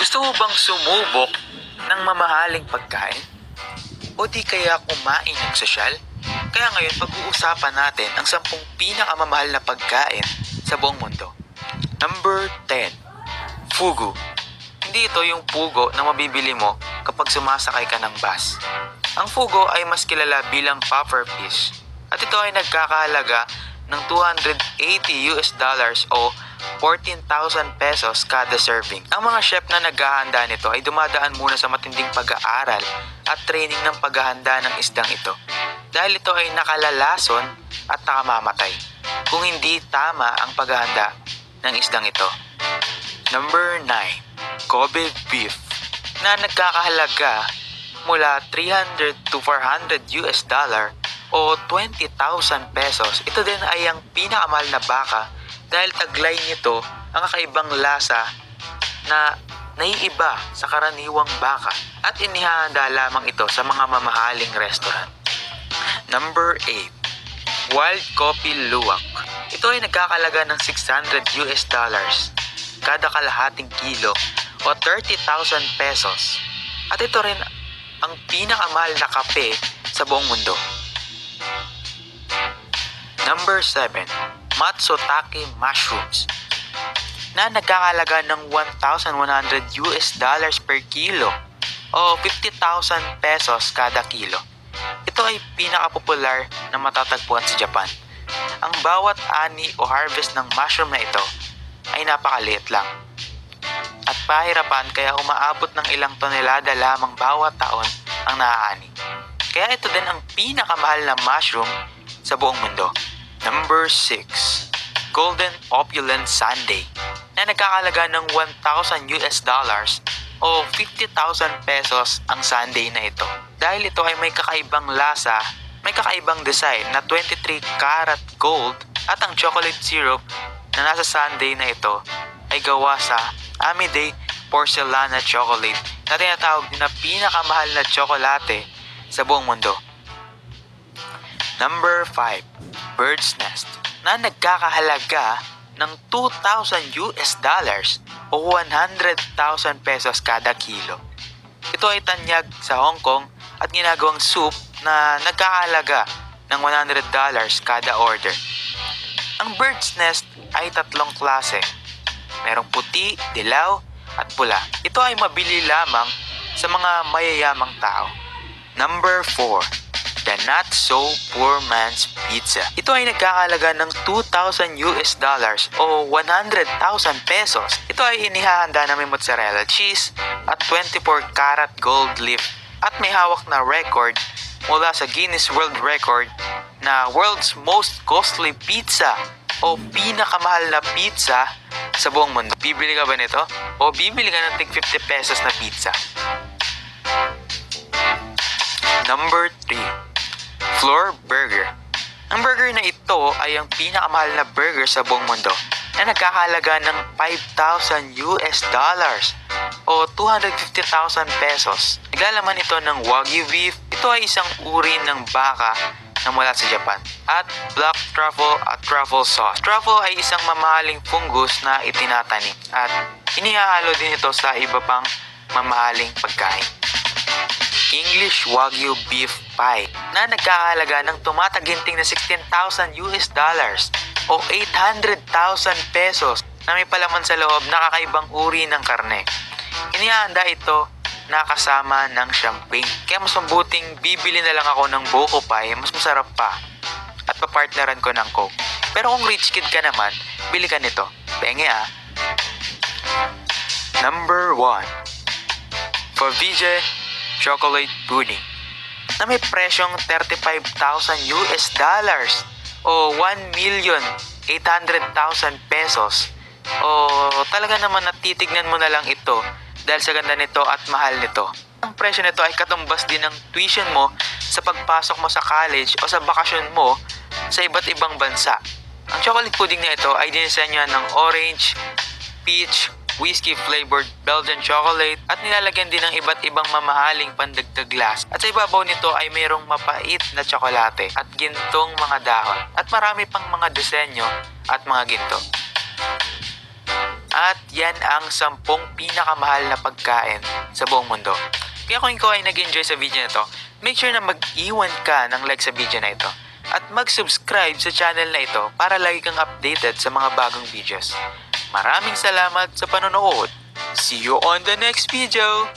Gusto mo bang sumubok ng mamahaling pagkain? O di kaya kumain ng sosyal? Kaya ngayon pag-uusapan natin ang sampung pinakamamahal na pagkain sa buong mundo. Number 10. Fugu. Hindi ito yung pugo na mabibili mo kapag sumasakay ka ng bus. Ang fugo ay mas kilala bilang puffer fish at ito ay nagkakahalaga ng 280 US dollars o 14,000 pesos kada serving. Ang mga chef na naghahanda nito ay dumadaan muna sa matinding pag-aaral at training ng paghahanda ng isdang ito. Dahil ito ay nakalalason at nakamamatay kung hindi tama ang paghahanda ng isdang ito. Number 9. Kobe beef na nagkakahalaga mula 300 to 400 US dollar o 20,000 pesos. Ito din ay ang pinakamahal na baka dahil taglay nito ang kakaibang lasa na naiiba sa karaniwang baka at inihahanda lamang ito sa mga mamahaling restaurant. Number 8. Wild Coffee Luwak. Ito ay nagkakalaga ng 600 US dollars kada kalahating kilo o 30,000 pesos. At ito rin ang pinakamahal na kape sa buong mundo. Number 7. Matsutake Mushrooms na nagkakalaga ng 1,100 US dollars per kilo o 50,000 pesos kada kilo. Ito ay pinakapopular na matatagpuan sa Japan. Ang bawat ani o harvest ng mushroom na ito ay napakaliit lang. At pahirapan kaya umaabot ng ilang tonelada lamang bawat taon ang naaani. Kaya ito din ang pinakamahal na mushroom sa buong mundo. Number 6. Golden Opulent Sundae na nagkakalaga ng 1,000 US dollars o 50,000 pesos ang sundae na ito. Dahil ito ay may kakaibang lasa, may kakaibang design na 23 karat gold at ang chocolate syrup na nasa sundae na ito ay gawa sa Amide Porcelana Chocolate na tinatawag na pinakamahal na tsokolate sa buong mundo. Number 5. Bird's Nest na nagkakahalaga ng 2,000 US dollars o 100,000 pesos kada kilo. Ito ay tanyag sa Hong Kong at ginagawang soup na nagkakahalaga ng 100 dollars kada order. Ang bird's nest ay tatlong klase. Merong puti, dilaw, at pula. Ito ay mabili lamang sa mga mayayamang tao. Number 4. The Not So Poor Man's Pizza. Ito ay nagkakalaga ng 2,000 US dollars o 100,000 pesos. Ito ay inihahanda na may mozzarella cheese at 24 karat gold leaf at may hawak na record mula sa Guinness World Record na world's most costly pizza o pinakamahal na pizza sa buong mundo. Bibili ka ba nito? O bibili ka ng tig 50 pesos na pizza? Number 3. Floor Burger. Ang burger na ito ay ang pinakamahal na burger sa buong mundo na nagkakalaga ng 5,000 US dollars o 250,000 pesos. Naglalaman ito ng Wagyu beef. Ito ay isang uri ng baka na mula sa Japan. At black truffle at truffle sauce. Truffle ay isang mamahaling fungus na itinatanim at inihahalo din ito sa iba pang mamahaling pagkain. English Wagyu Beef Pie na nagkakahalaga ng tumataginting na 16,000 US dollars o 800,000 pesos na may palaman sa loob na kakaibang uri ng karne. Inihanda ito na kasama ng champagne. Kaya mas mabuting bibili na lang ako ng buko pie, mas masarap pa. At papartneran ko ng coke. Pero kung rich kid ka naman, bili ka nito. Penge ah. Number 1. For VJ, chocolate pudding na may presyong 35,000 US dollars o 1 million 800,000 pesos o talaga naman natitignan mo na lang ito dahil sa ganda nito at mahal nito. Ang presyo nito ay katumbas din ng tuition mo sa pagpasok mo sa college o sa bakasyon mo sa iba't ibang bansa. Ang chocolate pudding na ito ay dinisenyo ng orange, peach, whiskey flavored Belgian chocolate at nilalagyan din ng iba't ibang mamahaling pandagdag glass. At sa ibabaw nito ay mayroong mapait na tsokolate at gintong mga dahon at marami pang mga disenyo at mga ginto. At yan ang sampung pinakamahal na pagkain sa buong mundo. Kaya kung ikaw ay nag-enjoy sa video na to, make sure na mag-iwan ka ng like sa video na ito at mag-subscribe sa channel na ito para lagi kang updated sa mga bagong videos. Maraming salamat sa panonood. See you on the next video!